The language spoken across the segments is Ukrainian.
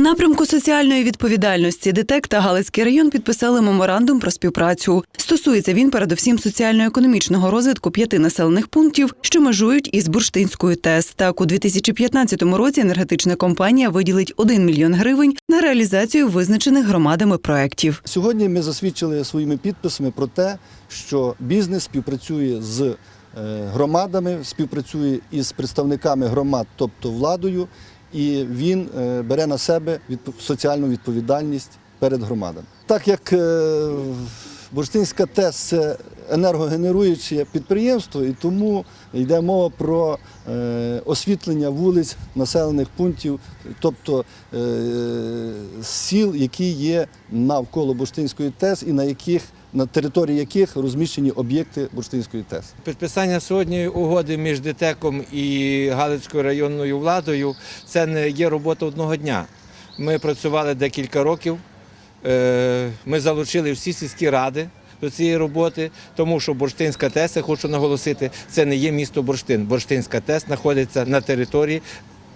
Напрямку соціальної відповідальності ДТЕК та Галицький район підписали меморандум про співпрацю. Стосується він передусім соціально-економічного розвитку п'яти населених пунктів, що межують із Бурштинською ТЕС. Так, у 2015 році енергетична компанія виділить 1 мільйон гривень на реалізацію визначених громадами проєктів. Сьогодні ми засвідчили своїми підписами про те, що бізнес співпрацює з е, громадами, співпрацює із представниками громад, тобто владою, і він е, бере на себе соціальну відповідальність перед громадами. Так як е, Бурштинська ТЕС це енергогенеруюче підприємство, і тому йде мова про е, освітлення вулиць населених пунктів, тобто сіл, які є навколо Бурштинської ТЕС і на яких на території яких розміщені об'єкти Бурштинської ТЕС. Підписання сьогодні угоди між ДТЕКом і Галицькою районною владою це не є робота одного дня. Ми працювали декілька років. Е, Ми залучили всі сільські ради до цієї роботи, тому що Бурштинська ТЕС, я хочу наголосити, це не є місто Бурштин. Бурштинська ТЕС знаходиться на території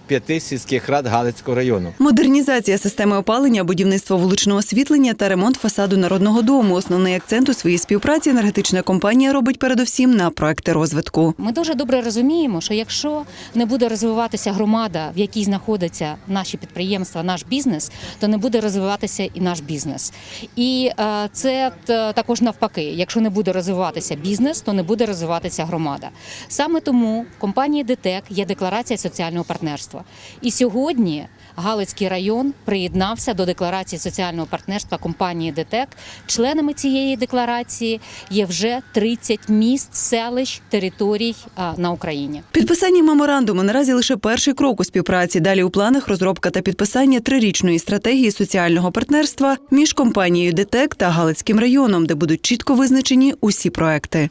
п'яти сільських рад Галицького району. Модернізація системи опалення, будівництво вуличного освітлення та ремонт фасаду народного дому. Основний акцент у своїй співпраці енергетична компанія робить передусім на проекти розвитку. Ми дуже добре розуміємо, що якщо не буде розвиватися громада, в якій знаходяться наші підприємства, наш бізнес, то не буде розвиватися і наш бізнес. І е, це також навпаки. Якщо не буде розвиватися бізнес, то не буде розвиватися громада. Саме тому компанії ДТЕК є декларація соціального партнерства. І сьогодні Галицький район приєднався до декларації соціального партнерства компанії ДТЕК. Членами цієї декларації є вже 30 міст, селищ, територій на Україні. Підписання меморандуму наразі лише перший крок у співпраці. Далі у планах розробка та підписання трирічної стратегії соціального партнерства між компанією ДТЕК та Галицьким районом, де будуть чітко визначені усі проекти.